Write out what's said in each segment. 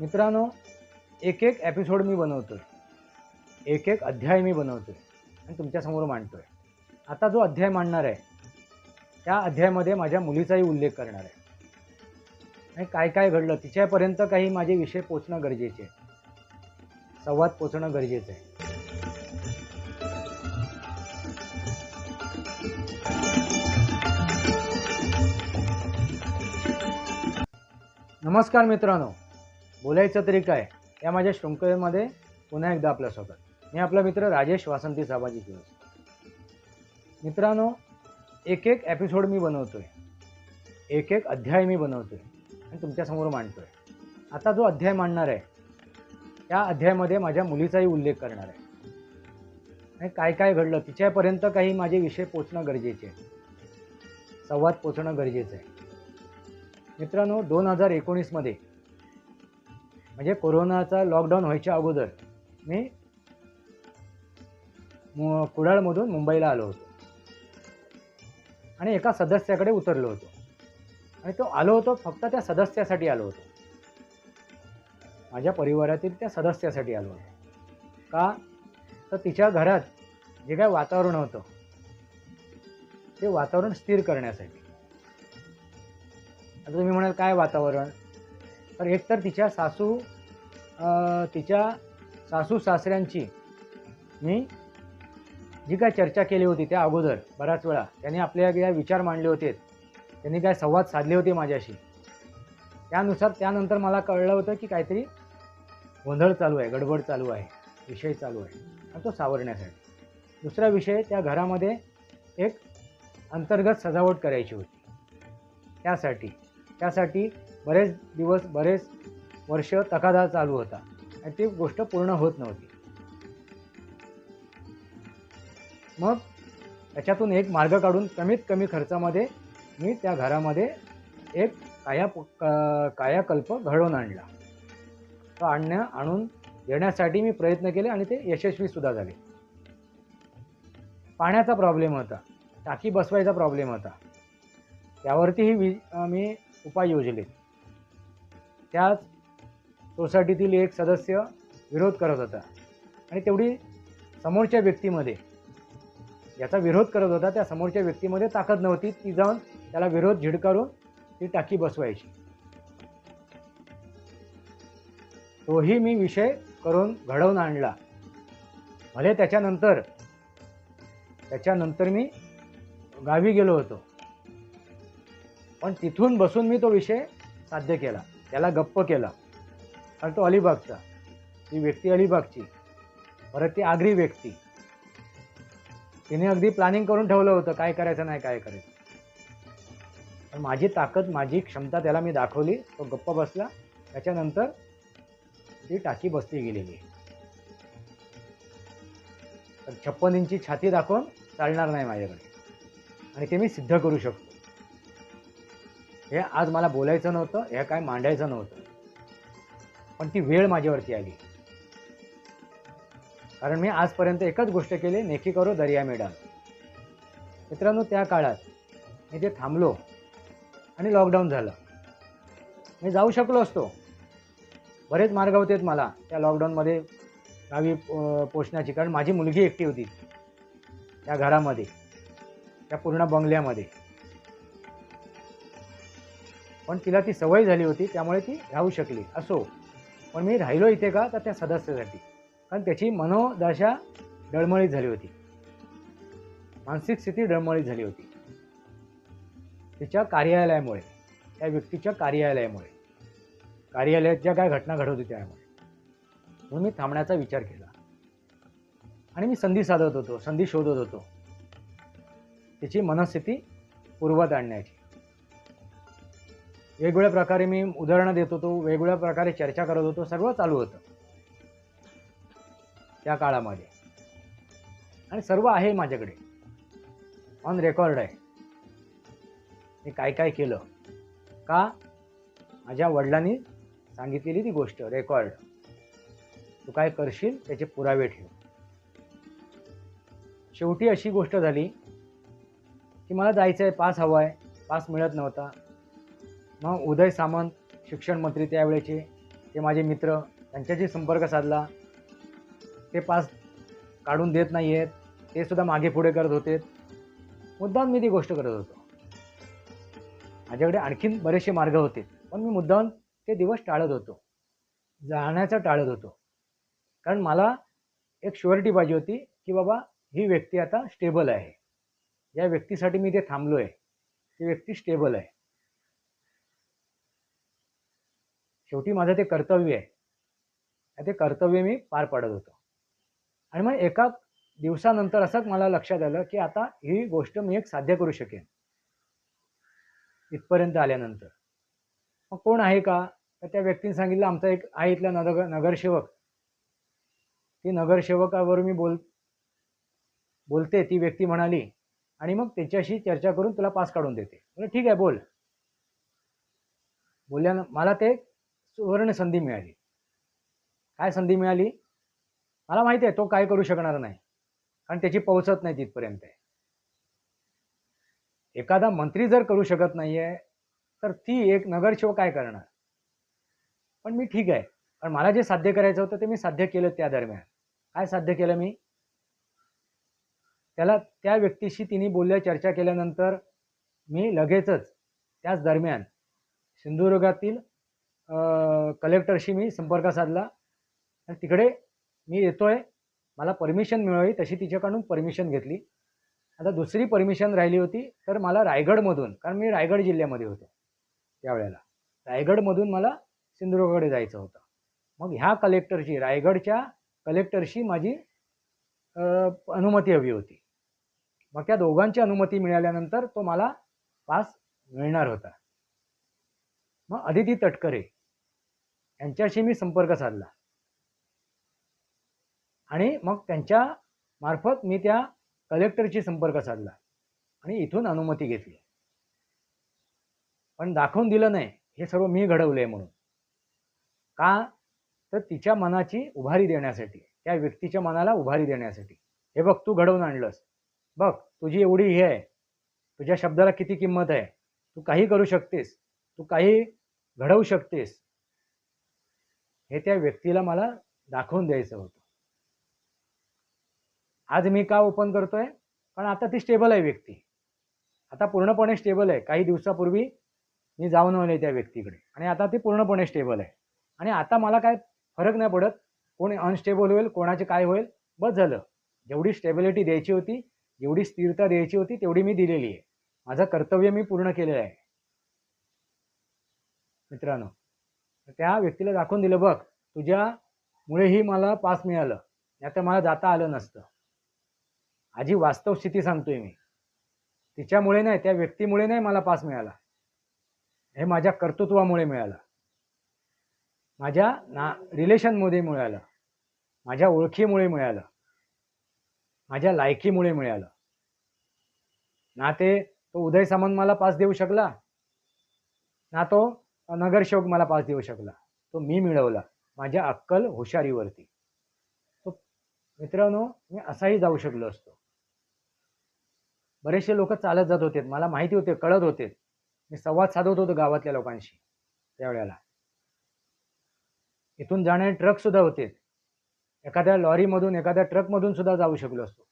मित्रांनो एक एक एपिसोड मी बनवतो आहे एक एक अध्याय मी बनवतो आहे आणि तुमच्यासमोर मांडतो आहे आता जो अध्याय मांडणार आहे त्या अध्यायामध्ये माझ्या मुलीचाही उल्लेख करणार आहे. आणि काय काय घडलं तिच्यापर्यंत काही माझे विषय पोचणं गरजेचे आहे. संवाद पोचणं गरजेचं आहे. नमस्कार मित्रांनो. बोलायचं तरी काय? या माझ्या शृंखलेमध्ये पुन्हा एकदा आपल्या स्वागत. मी आपला मित्र राजेश वासंती साबाजी दिवस मित्रांनो एक एक एपिसोड मी बनवतोय. एक एक अध्याय मी बनवतोय आणि तुमच्यासमोर मांडतोय. आता जो अध्याय मांडणार आहे त्या अध्यायामध्ये माझ्या मुलीचाही उल्लेख करणार आहे. आणि काय काय घडलं? तिच्यापर्यंत काही माझे विषय पोचणं गरजेचे आहे. संवाद पोचणं गरजेचं आहे. मित्रांनो दोन हजार एकोणीसमध्ये म्हणजे कोरोनाचा लॉकडाऊन व्हायच्या अगोदर मी मु कुडाळमधून मुंबईला आलो होतो. आणि एका सदस्याकडे उतरलो होतो. आणि तो आलो होतो फक्त त्या सदस्यासाठी आलो होतो. माझ्या परिवारातील त्या सदस्यासाठी आलो होतो. का? तर तिच्या घरात जे काय वातावरण होतं ते वातावरण स्थिर करण्यासाठी. आता तुम्ही म्हणाल काय वातावरण? तर एकतर तिच्या सासू तिच्या सासू सासऱ्यांची मी जी काय चर्चा केली होती त्या अगोदर बऱ्याच वेळा त्यांनी आपल्या काय विचार मांडले होते. त्यांनी काय संवाद साधले होते माझ्याशी. त्यानुसार त्यानंतर मला कळलं होतं की काहीतरी गोंधळ चालू आहे गडबड चालू आहे विषय चालू आहे आणि तो सावरण्यासाठी. दुसरा विषय त्या घरामध्ये एक अंतर्गत सजावट करायची होती. त्यासाठी त्यासाठी बरेच दिवस बरेच वर्ष तकादा चालू होता. आणि ती गोष्ट पूर्ण होत नव्हती. मग त्याच्यातून एक मार्ग काढून कमीत कमी खर्चामध्ये मी त्या घरामध्ये एक काया कायाकल्प घडवून आणला. तो आणण्या आणून देण्यासाठी मी प्रयत्न केले आणि ते यशस्वीसुद्धा झाले. पाण्याचा प्रॉब्लेम होता. टाकी बसवायचा प्रॉब्लेम होता. त्यावरतीही वि मी उपाय योजले. त्याच सोसायटीतील एक सदस्य विरोध करत होता. आणि तेवढी समोरच्या व्यक्तीमध्ये ज्याचा विरोध करत होता त्या समोरच्या व्यक्तीमध्ये ताकद नव्हती. ती जाऊन त्याला विरोध झिडकारून ती टाकी बसवायची. तोही मी विषय करून घडवून आणला. भले त्याच्यानंतर त्याच्यानंतर मी गावी गेलो होतो. पण तिथून बसून मी तो विषय साध्य केला. त्याला गप्प केला. कारण तो अलिबागचा. ती व्यक्ती अलिबागची. परत ती आगरी व्यक्ती. तिने अगदी प्लॅनिंग करून ठेवलं होतं काय करायचं नाही काय करायचं. पण माझी ताकद माझी क्षमता त्याला मी दाखवली. तो गप्प बसला. त्याच्यानंतर ती टाकी बसली गेलेली. तर छप्पन इंची छाती दाखवून चालणार नाही माझ्याकडे. आणि ते मी सिद्ध करू शकतो. हे आज मला बोलायचं नव्हतं हे काय मांडायचं नव्हतं. पण ती वेळ माझ्यावरती आली. कारण मी आजपर्यंत एकच गोष्ट केली नेकी करो दर्या मेडा मित्रांनो त्या काळात मी ते थांबलो आणि लॉकडाऊन झालं मी जाऊ शकलो असतो. बरेच मार्ग होते मला त्या लॉकडाऊनमध्ये गावी पोचण्याची कारण माझी मुलगी एकटी होती त्या घरामध्ये त्या पूर्ण बंगल्यामध्ये. पण तिला ती सवय झाली होती त्यामुळे ती राहू शकली. असो. पण मी राहिलो इथे का तर त्या सदस्यासाठी. कारण त्याची मनोदशा डळमळीत झाली होती. मानसिक स्थिती डळमळीत झाली होती. तिच्या कार्यालयामुळे त्या व्यक्तीच्या कार्यालयामुळे. कार्यालयात ज्या काय घटना घडत होती त्यामुळे. म्हणून मी थांबण्याचा विचार केला. आणि मी संधी साधत होतो संधी शोधत होतो. तिची मनस्थिती पूर्वात आणण्याची. वेगवेगळ्या प्रकारे मी उदाहरणं देत होतो वेगवेगळ्या प्रकारे चर्चा करत होतो सगळं चालू होतं. त्या काळामध्ये. आणि सर्व आहे माझ्याकडे. ऑन रेकॉर्ड आहे. मी काय काय केलं? का माझ्या वडिलांनी सांगितलेली ती गोष्ट रेकॉर्ड तू काय करशील त्याचे पुरावे ठेव. शेवटी अशी गोष्ट झाली की मला जायचं आहे पास हवा आहे पास मिळत नव्हता. मग उदय सामंत शिक्षण मंत्री त्यावेळेचे ते माझे मित्र त्यांच्याशी संपर्क साधला. ते पास काढून देत नाही आहेत ते सुद्धा मागे पुढे करत होते. मुद्दाम मी ती गोष्ट करत होतो. माझ्याकडे आणखीन बरेचसे मार्ग होते. पण मी मुद्दाम ते दिवस टाळत होतो. जाण्याचं टाळत होतो. कारण मला एक शुअरिटी पाहिजे होती की बाबा ही व्यक्ती आता स्टेबल आहे. या व्यक्तीसाठी मी ते थांबलो आहे ती व्यक्ती स्टेबल आहे. शेवटी माझं ते कर्तव्य आहे. ते कर्तव्य मी पार पाडत होतो. आणि मग एका दिवसानंतर असंच मला लक्षात आलं की आता ही गोष्ट मी एक साध्य करू शकेन. इथपर्यंत आल्यानंतर. मग कोण आहे का? तर त्या व्यक्तीने सांगितलं आमचा एक आहे इथला नगर नगरसेवक. ती नगरसेवकावर मी बोल बोलते ती व्यक्ती म्हणाली आणि मग त्याच्याशी चर्चा करून तुला पास काढून देते. म्हणजे ठीक आहे बोल. बोलल्यानं मला ते सुवर्ण संधी मिळाली. काय संधी मिळाली? मला माहिती आहे तो काय करू शकणार नाही. कारण त्याची पोहोचत नाही तिथपर्यंत. आहे एखादा मंत्री जर करू शकत नाही आहे तर ती एक नगरसेवक काय करणार? पण मी ठीक आहे. पण मला जे साध्य करायचं होतं ते मी साध्य केलं त्या दरम्यान. काय साध्य केलं मी? त्याला त्या व्यक्तीशी तिने बोलल्या चर्चा केल्यानंतर मी लगेचच त्याच दरम्यान सिंधुदुर्गातील कलेक्टरशी मी संपर्क साधला. आणि तिकडे मी येतोय. मला परमिशन मिळावी तशी तिच्याकडून परमिशन घेतली. आता दुसरी परमिशन राहिली होती तर मला रायगडमधून कारण मी रायगड जिल्ह्यामध्ये होतो त्यावेळेला. रायगडमधून मला सिंधुदुर्गकडे जायचं होतं. मग ह्या कलेक्टरची रायगडच्या कलेक्टरशी माझी अनुमती हवी होती. मग त्या दोघांची अनुमती मिळाल्यानंतर तो मला पास मिळणार होता. मग अदिती तटकरे यांच्याशी मी संपर्क साधला. आणि मग त्यांच्या मार्फत मी त्या कलेक्टरशी संपर्क साधला आणि इथून अनुमती घेतली. पण दाखवून दिलं नाही हे सर्व मी घडवलं आहे म्हणून. का? तर तिच्या मनाची उभारी देण्यासाठी त्या व्यक्तीच्या मनाला उभारी देण्यासाठी. हे बघ तू घडवून आणलंस. बघ तुझी एवढी हे आहे. तुझ्या शब्दाला किती किंमत आहे. तू काही करू शकतेस. तू काही घडवू शकतेस. हे त्या व्यक्तीला मला दाखवून द्यायचं होतं. आज मी का ओपन करतोय? कारण आता ती स्टेबल आहे व्यक्ती. आता पूर्णपणे स्टेबल आहे. काही दिवसापूर्वी मी जाऊन आले त्या व्यक्तीकडे. आणि आता ती पूर्णपणे स्टेबल आहे. आणि आता मला काय फरक नाही पडत. कोणी अनस्टेबल होईल कोणाचे काय होईल बस झालं. जेवढी स्टेबिलिटी द्यायची होती जेवढी स्थिरता द्यायची होती तेवढी मी दिलेली आहे. माझं कर्तव्य मी पूर्ण केलेलं आहे. मित्रांनो त्या व्यक्तीला दाखवून दिलं बघ तुझ्यामुळेही मला पास मिळालं आता मला जाता आलं नसतं. आजी वास्तव स्थिती सांगतोय मी. तिच्यामुळे नाही त्या व्यक्तीमुळे नाही मला पास मिळाला. हे माझ्या कर्तृत्वामुळे मिळालं. माझ्या ना रिलेशनमध्ये मिळालं. माझ्या ओळखीमुळे मिळालं. माझ्या लायकीमुळे मिळालं. ना ते तो उदय सामंत मला पास देऊ शकला ना तो नगरसेवक मला पास देऊ शकला. तो मी मिळवला. माझ्या अक्कल हुशारीवरती. तो मित्रांनो मी असाही जाऊ शकलो असतो. बरेचसे लोक चालत जात होते. मला माहिती होते कळत होते. मी संवाद साधत होतो गावातल्या लोकांशी त्यावेळेला. इथून जाणारे ट्रक सुद्धा होते. एखाद्या लॉरीमधून एखाद्या ट्रकमधून सुद्धा जाऊ शकलो असतो.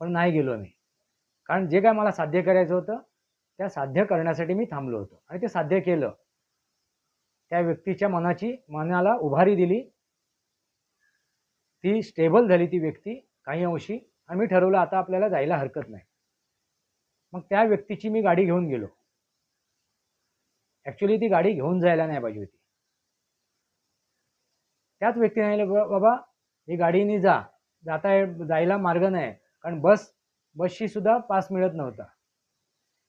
पण नाही गेलो मी. कारण जे काय मला साध्य करायचं होतं त्या साध्य करण्यासाठी मी थांबलो होतो. आणि ते साध्य केलं. त्या व्यक्तीच्या मनाची मनाला उभारी दिली. ती स्टेबल झाली ती व्यक्ती काही अंशी. आणि मी ठरवलं आता आपल्याला जायला हरकत नाही. मग त्या व्यक्तीची मी गाडी घेऊन गेलो. ॲक्च्युली ती गाडी घेऊन जायला नाही पाहिजे होती. त्याच व्यक्तीने बाबा ही गाडीने जा. जाता जायला मार्ग नाही. कारण बस बसशी सुद्धा पास मिळत नव्हता.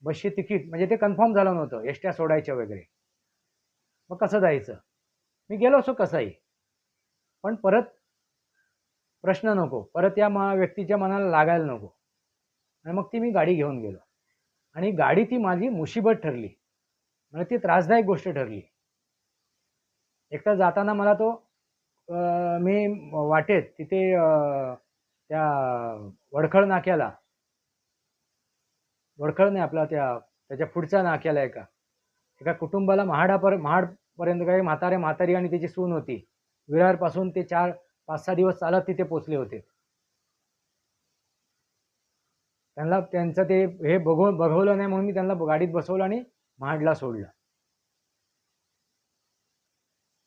बसची तिकीट म्हणजे ते कन्फर्म झालं नव्हतं एसट्या सोडायच्या वगैरे. मग कसं जायचं? मी गेलो असो कसंही. पण परत प्रश्न नको परत या मा व्यक्तीच्या मनाला लागायला नको. आणि मग ती मी गाडी घेऊन गेलो. आणि गाडी ती माझी मुशिबत ठरली. म्हणजे ती त्रासदायक गोष्ट ठरली. एकतर जाताना मला तो मी वाटेत तिथे त्या वडखळ नाक्याला वडखळ नाही आपला त्या त्याच्या पुढच्या नाक्याला एका. एका कुटुंबाला महाडापर महाडपर्यंत काही म्हातारे म्हातारी आणि त्याची सून होती. विरारपासून ते चार पाच सहा दिवस चालत तिथे पोचले होते. त्यांना त्यांचं ते हे बघू बघवलं नाही म्हणून मी त्यांना गाडीत बसवलं आणि महाडला सोडलं.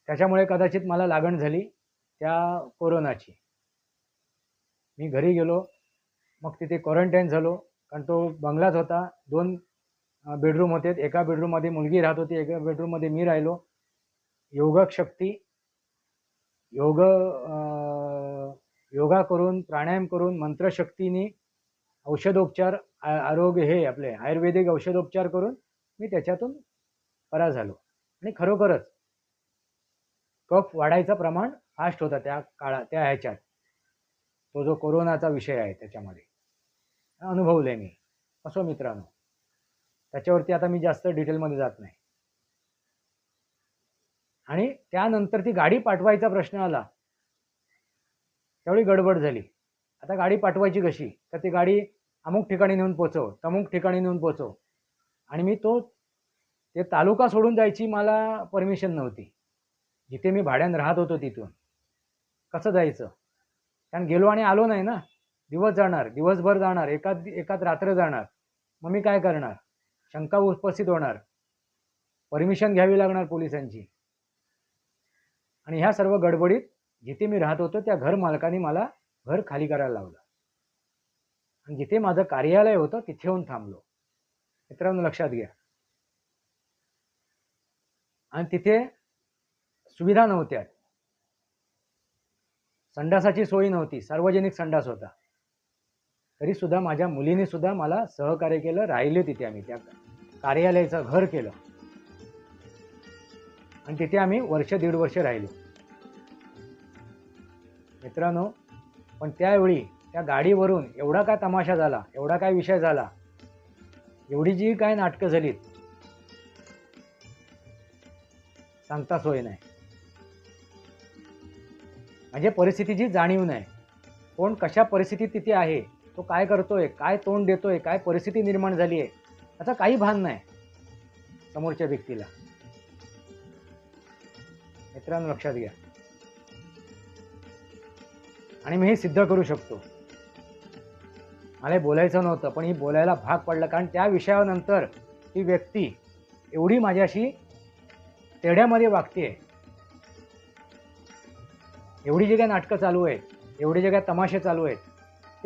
त्याच्यामुळे कदाचित मला लागण झाली त्या कोरोनाची. मी घरी गेलो मग तिथे क्वारंटाईन झालो. कारण तो बंगलाच होता. दोन बेडरूम होते. एका बेडरूममध्ये मुलगी राहत होती. एका बेडरूममध्ये मी राहिलो. योगक शक्ती योग योगा करून प्राणायाम करून मंत्रशक्तीने औषधोपचार आरोग्य हे आपले आयुर्वेदिक औषधोपचार करून मी त्याच्यातून परा झालो. आणि खरोखरच कफ वाढायचं प्रमाण फास्ट होता त्या काळात त्या ह्याच्यात. तो जो कोरोनाचा विषय आहे त्याच्यामध्ये. अनुभवलं आहे मी. असो मित्रांनो. त्याच्यावरती आता मी जास्त डिटेलमध्ये जात नाही. आणि त्यानंतर ती गाडी पाठवायचा प्रश्न आला. त्यावेळी गडबड झाली. आता गाडी पाठवायची कशी? तर ती गाडी अमुक ठिकाणी नेऊन पोचव तमुक ठिकाणी नेऊन पोचव आणि मी तो ते तालुका सोडून जायची मला परमिशन नव्हती. जिथे मी भाड्यानं राहत होतो तिथून. कसं जायचं? कारण गेलो आणि आलो नाही ना. दिवस जाणार दिवसभर जाणार एकात एकाच रात्र जाणार. मग मी काय करणार? शंका उपस्थित होणार. परमिशन घ्यावी लागणार पोलिसांची. आणि ह्या सर्व गडबडीत जिथे मी राहत होतो त्या घर मालकाने मला घर खाली करायला लावलं. आणि जिथे माझं कार्यालय होतं तिथे येऊन थांबलो. मित्रांनो लक्षात घ्या. आणि तिथे सुविधा नव्हत्या. संडासाची सोय नव्हती. सार्वजनिक संडास होता. तरी सुद्धा माझ्या मुलीने सुद्धा मला सहकार्य केलं राहिले तिथे आम्ही. त्या कार्यालयाचं घर केलं. आणि तिथे आम्ही वर्ष दीड वर्ष राहिलो. मित्रांनो पण त्यावेळी त्या गाडीवरून एवढा काय तमाशा झाला एवढा काय विषय झाला एवढी जी काय नाटकं झालीत सांगता सोय नाही. म्हणजे परिस्थितीची जाणीव नाही कोण कशा परिस्थितीत तिथे आहे तो काय करतोय काय तोंड देतोय काय परिस्थिती निर्माण झाली आहे याचा काही भान नाही समोरच्या व्यक्तीला. मित्रांनो लक्षात घ्या. आणि मी हे सिद्ध करू शकतो. मला हे बोलायचं नव्हतं पण ही बोलायला भाग पडलं कारण त्या विषयानंतर ही व्यक्ती एवढी माझ्याशी तेढ्यामध्ये वागते एवढी जे काही नाटकं चालू आहेत एवढे जे काही तमाशे चालू आहेत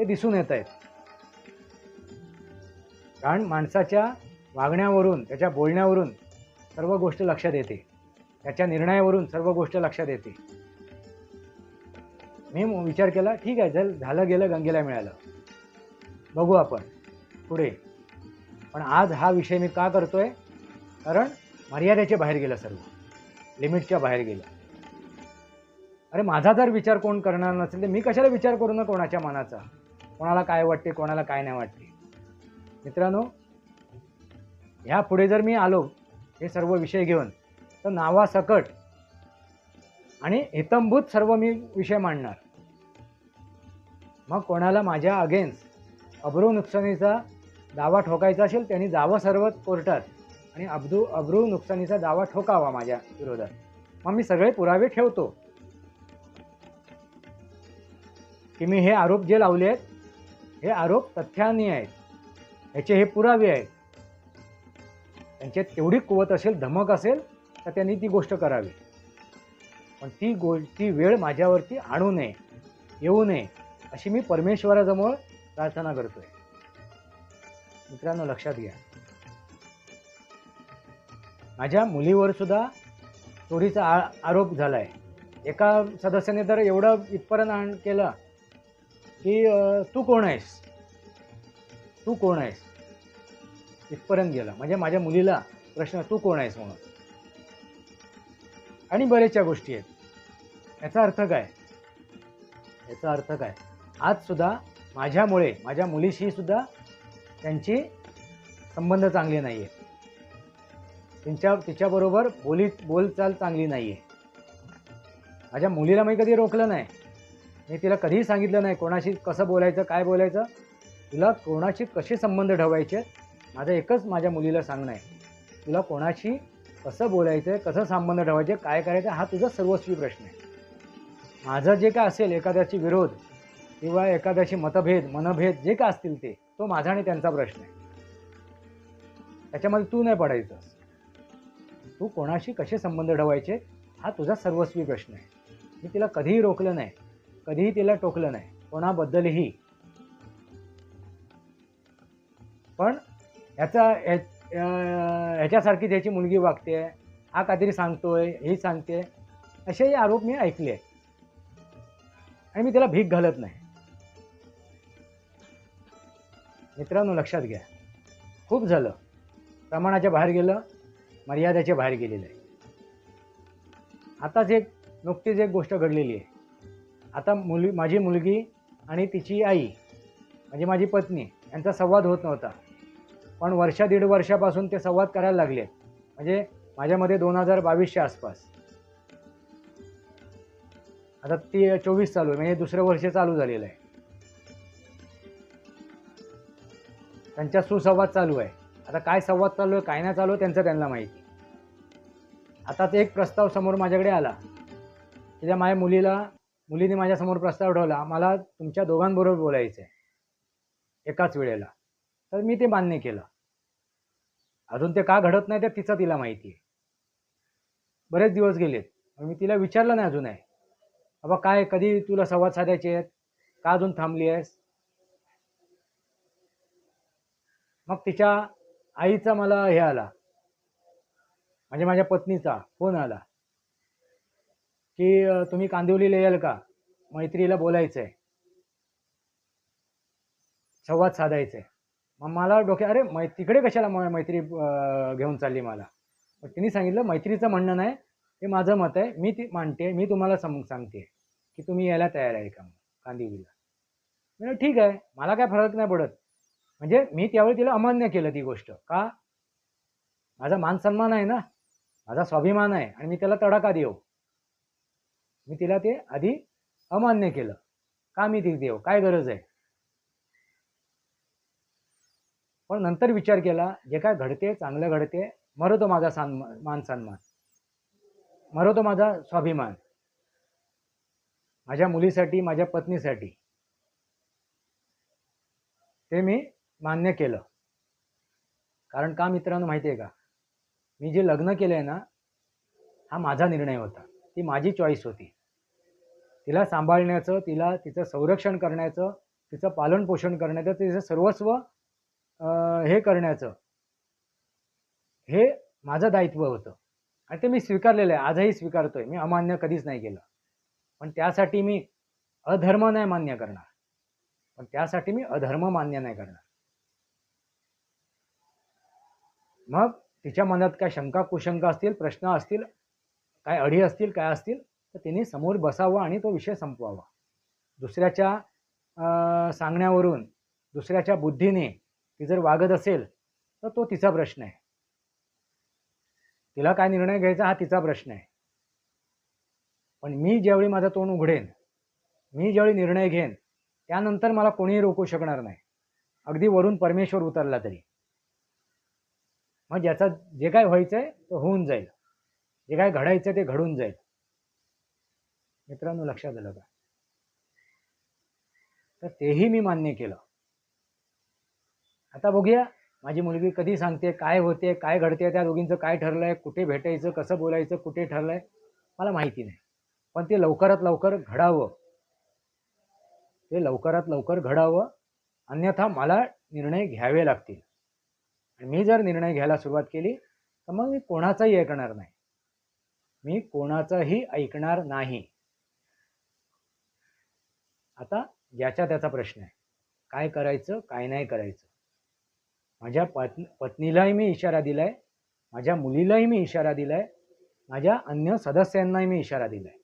ते दिसून येत आहेत. कारण माणसाच्या वागण्यावरून त्याच्या बोलण्यावरून सर्व गोष्ट लक्षात येते. त्याच्या निर्णयावरून सर्व गोष्ट लक्षात येते. मी विचार केला ठीक आहे जर झालं गेलं गंगेला मिळालं. बघू आपण पुढे. पण आज हा विषय मी का करतोय? कारण मर्यादेच्या बाहेर गेलं सर्व. लिमिटच्या बाहेर गेलं. अरे माझा जर विचार कोण करणार नसेल तर मी कशाला विचार करू ना कोणाच्या मनाचा? कोणाला काय वाटते कोणाला काय नाही वाटते. मित्रांनो ह्या पुढे जर मी आलो हे सर्व विषय घेऊन तर नावासकट आणि हितंभूत सर्व मी विषय मांडणार. मग कोणाला माझ्या अगेन्स्ट अब्रू नुकसानीचा दावा ठोकायचा असेल त्यांनी जावं सर्व कोर्टात आणि अब्दू अब्रू नुकसानीचा दावा ठोकावा माझ्या विरोधात. मग मी सगळे पुरावे ठेवतो. की मी हे आरोप जे लावले आहेत हे आरोप तथ्यानी आहेत. ह्याचे हे पुरावे आहेत. त्यांच्यात तेवढी कुवत असेल धमक असेल तर त्यांनी ती गोष्ट करावी. पण ती गो ती वेळ माझ्यावरती आणू नये येऊ नये अशी मी परमेश्वराजवळ प्रार्थना करतोय. मित्रांनो लक्षात घ्या. माझ्या मुलीवर सुद्धा चोरीचा आ आरोप झाला आहे एका सदस्याने तर एवढं इथपर्यंत आण केलं. की तू कोण आहेस? तू कोण आहेस? इथपर्यंत गेला. म्हणजे माझ्या मुलीला प्रश्न तू कोण आहेस म्हणून? आणि बरेचशा गोष्टी आहेत. याचा अर्थ काय? याचा अर्थ काय? आज सुद्धा माझ्यामुळे माझ्या मुलीशी सुद्धा त्यांची संबंध चांगले नाही आहे त्यांच्या तिच्याबरोबर बोली बोलचाल चांगली नाही आहे माझ्या मुलीला मी कधी रोखलं नाही. मी तिला कधीही सांगितलं नाही कोणाशी कसं बोलायचं काय बोलायचं. तुला कोणाशी कसे संबंध ठेवायचे माझं एकच माझ्या मुलीला सांगणं आहे तुला कोणाशी कसं बोलायचं कसं संबंध ठेवायचे काय करायचं हा तुझा सर्वस्वी प्रश्न आहे. माझं जे काय असेल एखाद्याची विरोध किंवा एखाद्याशी मतभेद मनभेद जे काय असतील ते तो माझा आणि त्यांचा प्रश्न आहे. त्याच्यामध्ये तू नाही पडायचं. तू कोणाशी कसे संबंध ठेवायचे हा तुझा सर्वस्वी प्रश्न आहे. मी तिला कधीही रोखलं नाही. कधीही तिला टोकलं नाही. कोणाबद्दलही. पण ह्याचा ह्याच्यासारखी त्याची मुलगी वागते हा काहीतरी सांगतोय ही सांगते असेही आरोप मी ऐकले आणि मी त्याला भीक घालत नाही. मित्रांनो लक्षात घ्या. खूप झालं. प्रमाणाच्या बाहेर गेलं मर्यादेच्या बाहेर गेलेलं आहे. आताच एक नुकतीच एक गोष्ट घडलेली आहे. आता मुली माझी मुलगी आणि तिची आई म्हणजे माझी पत्नी यांचा संवाद होत नव्हता. पण वर्षा दीड वर्षापासून ते संवाद करायला लागले. म्हणजे माझ्यामध्ये दोन हजार बावीसच्या आसपास. आता ती चोवीस चालू आहे म्हणजे दुसरं वर्ष चालू झालेलं आहे. त्यांचा सुसंवाद चालू आहे. आता काय संवाद चालू आहे काय नाही चालू आहे त्यांचं त्यांना माहिती. आताच एक प्रस्ताव समोर माझ्याकडे आला की त्या माझ्या मुलीला मुलीने माझ्यासमोर प्रस्ताव ठेवला मला तुमच्या दोघांबरोबर बोलायचं आहे एकाच वेळेला. तर मी ते मान्य केलं. अजून ते का घडत नाही ते तिचं तिला माहिती आहे. बरेच दिवस गेलेत मी तिला विचारलं नाही अजून आहे बाबा काय कधी तुला संवाद साधायचे आहेत? का अजून थांबली आहेस? मग तिच्या आईचा मला हे आला. म्हणजे माझ्या पत्नीचा फोन आला. की तुम्ही कांदिवलीला याल का? मैत्रीला बोलायचंय. संवाद साधायचा आहे मग मला डोक्या अरे मै तिकडे कशाला मैत्री घेऊन चालली मला? मग तिने सांगितलं मैत्रीचं म्हणणं नाही हे माझं मत आहे. मी ती मांडते मी तुम्हाला सम सांगते की तुम्ही यायला तयार आहे का मग कांदिवलीला? म्हणजे ठीक आहे मला काय फरक नाही पडत. म्हणजे मी त्यावेळी तिला अमान्य केलं ती गोष्ट. का? माझा मान सन्मान आहे ना? माझा स्वाभिमान आहे आणि मी त्याला तडाखा देऊ. मी तिला ते आधी अमान्य केलं. का मी ती देव काय गरज आहे? पण नंतर विचार केला जे काय घडते चांगलं घडते मरतो माझा सान मान सन्मान. मरतो माझा स्वाभिमान. माझ्या मुलीसाठी माझ्या पत्नीसाठी. ते मी मान्य केलं. कारण का मित्रांनो माहिती आहे का? मी जे लग्न केलं आहे ना हा माझा निर्णय होता. ती माझी चॉईस होती. तिला सांभाळण्याचं तिला तिचं संरक्षण करण्याचं तिचं पालनपोषण करण्याचं तिचं सर्वस्व हे करण्याचं हे माझं दायित्व होतं. आणि ते मी स्वीकारलेलं आहे. आजही स्वीकारतोय. मी अमान्य कधीच नाही केलं. पण त्यासाठी मी अधर्म नाही मान्य करणार. पण त्यासाठी मी अधर्म मान्य नाही करणार. मग तिच्या मनात काय शंका कुशंका असतील प्रश्न असतील काय अडी असतील काय असतील तर तिने समोर बसावं आणि तो विषय संपवावा. दुसऱ्याच्या सांगण्यावरून दुसऱ्याच्या बुद्धीने ती जर वागत असेल तर तो तिचा प्रश्न आहे. तिला काय निर्णय घ्यायचा हा तिचा प्रश्न आहे. पण मी ज्यावेळी माझं तोंड उघडेन मी ज्यावेळी निर्णय घेईन त्यानंतर मला कोणीही रोखू शकणार नाही. अगदी वरून परमेश्वर उतरला तरी. मग ज्याचा जे काय व्हायचं आहे तो होऊन जाईल. जे काय घडायचं ते घडून जाईल. मित्रांनो लक्षात आलं का? तर तेही मी मान्य केलं. आता बघूया माझी मुलगी कधी सांगते काय होते काय घडते त्या दोघींचं काय ठरलंय कुठे भेटायचं कसं बोलायचं कुठे ठरलंय मला माहिती नाही. पण ते लवकरात लवकर घडावं. ते लवकरात लवकर घडावं अन्यथा मला निर्णय घ्यावे लागतील. आणि मी जर निर्णय घ्यायला सुरुवात केली तर मग मी कोणाचाही ऐकणार नाही. मी कोणाचाही ऐकणार नाही. आता याच्या त्याचा प्रश्न आहे. काय करायचं काय नाही करायचं? माझ्या पत्न पत्नीलाही मी इशारा दिलाय माझ्या मुलीलाही मी इशारा दिलाय माझ्या अन्य सदस्यांनाही मी इशारा दिलाय.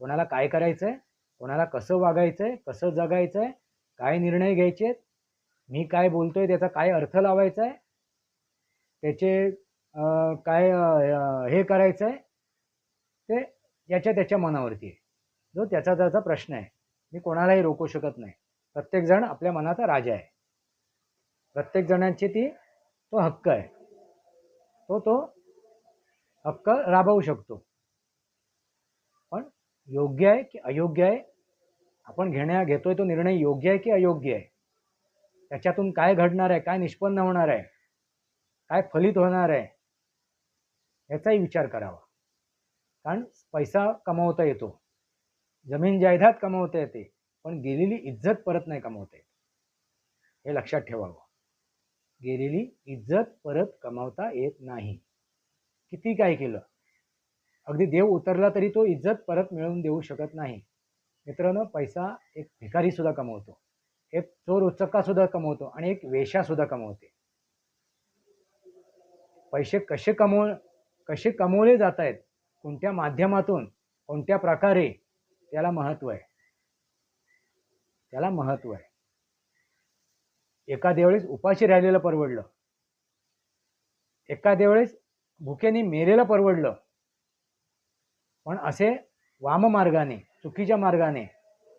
कोणाला काय करायचं आहे कोणाला कसं वागायचं आहे कसं जगायचं आहे काय निर्णय घ्यायचे आहेत मी काय बोलतोय त्याचा काय अर्थ लावायचा आहे त्याचे काय हे करायचं आहे याच्या त्याच्या मनावरती आहे. जो त्याचा त्याचा प्रश्न आहे. मी कोणालाही रोखू शकत नाही. प्रत्येकजण आपल्या मनाचा राजा आहे. प्रत्येक जणांची ती तो हक्क आहे. तो तो हक्क राबवू शकतो. पण योग्य आहे की अयोग्य आहे? आपण घेण्या घेतोय तो निर्णय योग्य आहे की अयोग्य आहे? त्याच्यातून काय घडणार आहे? काय निष्पन्न होणार आहे? काय फलित होणार आहे? याचाही विचार करावा. कारण पैसा कमवता येतो. जमीन जायदाद कमवता येते पण गेलेली इज्जत परत नाही कमवता येत. हे लक्षात ठेवावं. गेलेली इज्जत परत कमावता येत नाही. किती काय केलं? अगदी देव उतरला तरी तो इज्जत परत मिळवून देऊ शकत नाही. मित्रांनो पैसा एक भिकारी सुद्धा कमवतो. एक चोर उचक्का सुद्धा कमवतो आणि एक वेशा सुद्धा कमवते. पैसे कसे कमव कसे कमवले जात आहेत कोणत्या माध्यमातून कोणत्या प्रकारे त्याला महत्त्व आहे? त्याला महत्त्व आहे. एखाद्या वेळेस उपाशी राहिलेलं परवडलं. एखाद्या वेळेस भुकेने मेलेलं परवडलं. पण असे वाममार्गाने चुकीच्या मार्गाने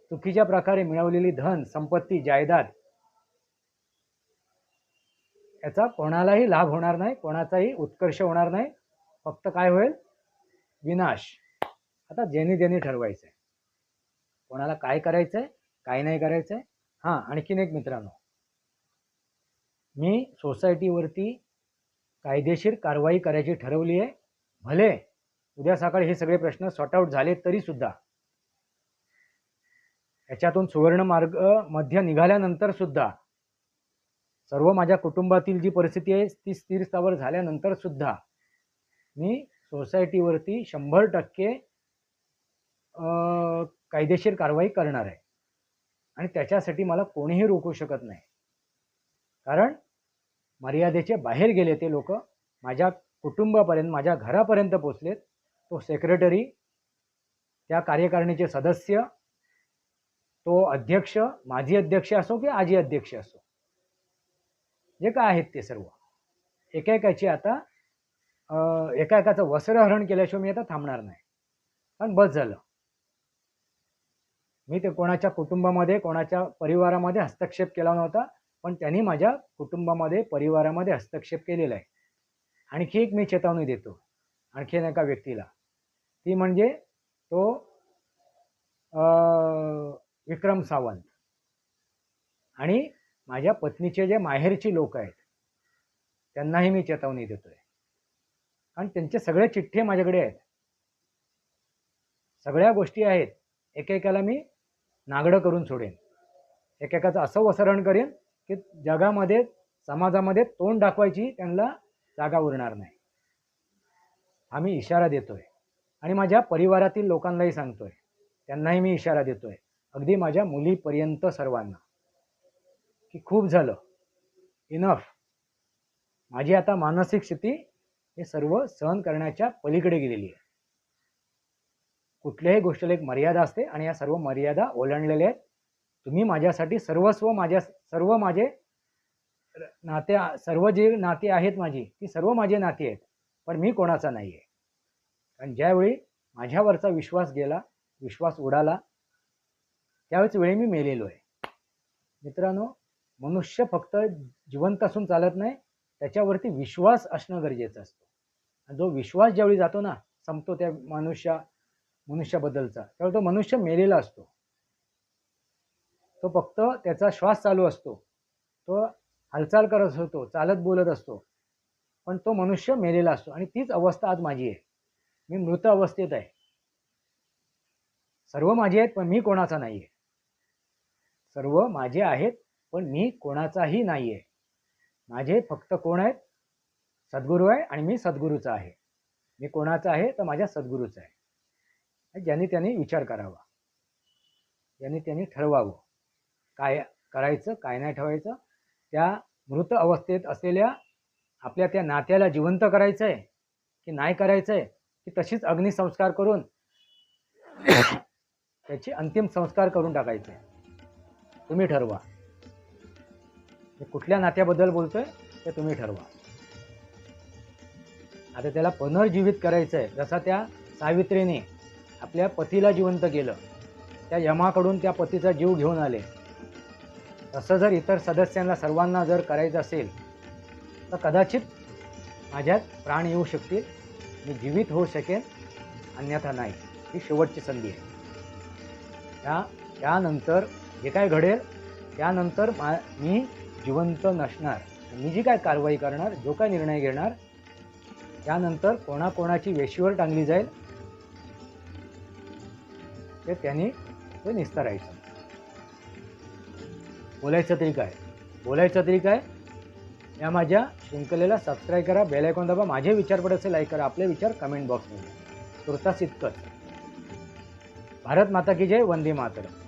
चुकीच्या प्रकारे मिळवलेली धन संपत्ती जायदाद याचा कोणालाही लाभ होणार नाही कोणाचाही उत्कर्ष होणार नाही. फक्त काय होईल? विनाश. आता ज्यांनी ज्यांनी ठरवायचं आहे कोणाला काय करायचं आहे काय नाही करायचं आहे हां आणखीन एक मित्रांनो. मी सोसायटीवरती कायदेशीर कारवाई करायची ठरवली आहे. भले उद्या सकाळी हे सगळे प्रश्न सॉर्ट आऊट झाले तरी सुद्धा याच्यातून सुवर्ण मार्ग मध्य निघाल्यानंतर सुद्धा सर्व माझ्या कुटुंबातील जी परिस्थिती आहे ती स्थिर स्थावर झाल्यानंतर सुद्धा मी सोसायटीवरती शंभर टक्के कायदेशीर कारवाई करणार आहे. आणि त्याच्यासाठी मला कोणीही रोखू शकत नाही. कारण मर्यादेचे बाहेर गेले ते लोक माझ्या कुटुंबापर्यंत माझ्या घरापर्यंत पोचलेत. तो सेक्रेटरी त्या कार्यकारिणीचे सदस्य तो अध्यक्ष माजी अध्यक्ष असो की आजी अध्यक्ष असो. जे काय आहेत ते सर्व. एकेकाची आता एका एकाचं वस्त्रहरण केल्याशिवाय मी आता थांबणार नाही. पण बस झालं. मी ते कोणाच्या कुटुंबामध्ये कोणाच्या परिवारामध्ये हस्तक्षेप केला नव्हता पण त्यांनी माझ्या कुटुंबामध्ये परिवारामध्ये हस्तक्षेप केलेला आहे. आणखी एक मी चेतावणी देतो आणखीन एका व्यक्तीला. ती म्हणजे तो अं, विक्रम सावंत. आणि माझ्या पत्नीचे जे माहेरची लोक आहेत त्यांनाही मी चेतावणी देतोय. कारण त्यांचे सगळे चिठ्ठे माझ्याकडे आहेत. सगळ्या गोष्टी आहेत. एकेकाला मी नागडं करून सोडेन. एकेकाचं असं वसरण करेन की जगामध्ये समाजामध्ये तोंड दाखवायची त्यांना जागा उरणार नाही. आम्ही इशारा देतोय. आणि माझ्या परिवारातील लोकांनाही सांगतोय. त्यांनाही मी इशारा देतोय. अगदी माझ्या मुलीपर्यंत सर्वांना. की खूप झालं. इनफ माझी आता मानसिक स्थिती हे सर्व सहन करण्याच्या पलीकडे गेलेली आहे. कुठल्याही गोष्टीला एक मर्यादा असते आणि या सर्व मर्यादा ओलांडलेल्या आहेत. तुम्ही माझ्यासाठी सर्वस्व माझ्या सर्व माझे नाते सर्व जे नाते आहेत माझी ती सर्व माझे नाते आहेत पण मी कोणाचा नाही आहे कारण ज्यावेळी माझ्यावरचा विश्वास गेला विश्वास उडाला त्यावेळेस वेळी मी मेलेलो आहे. मित्रांनो मनुष्य फक्त जिवंत असून चालत नाही त्याच्यावरती विश्वास असणं गरजेचं असतं. जो विश्वास ज्यावेळी जातो ना संपतो त्या मनुष्या मनुष्याबद्दलचा. त्यावेळी तो मनुष्य मेलेला असतो. तो फक्त त्याचा श्वास चालू असतो. तो हालचाल करत होतो चालत बोलत असतो. पण तो मनुष्य मेलेला असतो आणि तीच अवस्था आज माझी आहे. मी मृत अवस्थेत आहे. सर्व माझे आहेत पण मी कोणाचा नाही आहे. सर्व माझे आहेत पण मी कोणाचाही नाही आहे. माझे फक्त कोण आहेत? सद्गुरू आहे आणि मी सद्गुरूचा आहे. मी कोणाचा आहे? तर माझ्या सद्गुरूचा आहे. ज्यांनी त्यांनी विचार करावा. ज्यांनी त्यांनी ठरवावं. काय करायचं काय नाही ठेवायचं त्या मृत अवस्थेत असलेल्या आपल्या त्या नात्याला जिवंत करायचं आहे की नाही करायचं आहे की तशीच अग्निसंस्कार करून त्याचे अंतिम संस्कार करून टाकायचे. तुम्ही ठरवा. मी कुठल्या नात्याबद्दल बोलतोय ते तुम्ही ठरवा. आता त्याला पुनर्जीवित करायचं आहे जसा त्या सावित्रीने आपल्या पतीला जिवंत केलं. त्या यमाकडून त्या पतीचा जीव घेऊन आले. तसं जर इतर सदस्यांना सर्वांना जर करायचं असेल तर कदाचित माझ्यात प्राण येऊ शकतील. मी जीवित होऊ शकेन अन्यथा नाही. ही शेवटची संधी आहे. त्या त्यानंतर जे काय घडेल त्यानंतर मा मी जिवंत नसणार. मी जी काय कारवाई करणार जो काय निर्णय घेणार त्यानंतर कोणाकोणाची वेशीवर टांगली जाईल ते त्यांनी ते निस्तारायचं बोलायचं तरी काय? बोलायचं तरी काय? या माझ्या शृंखलेला सबस्क्राईब करा बेल आयकॉन दाबा माझे विचार पडत असेल लाईक करा आपले विचार कमेंट बॉक्समध्ये तुर्तास इतकंच. भारत माता की जय वंदे मातरम.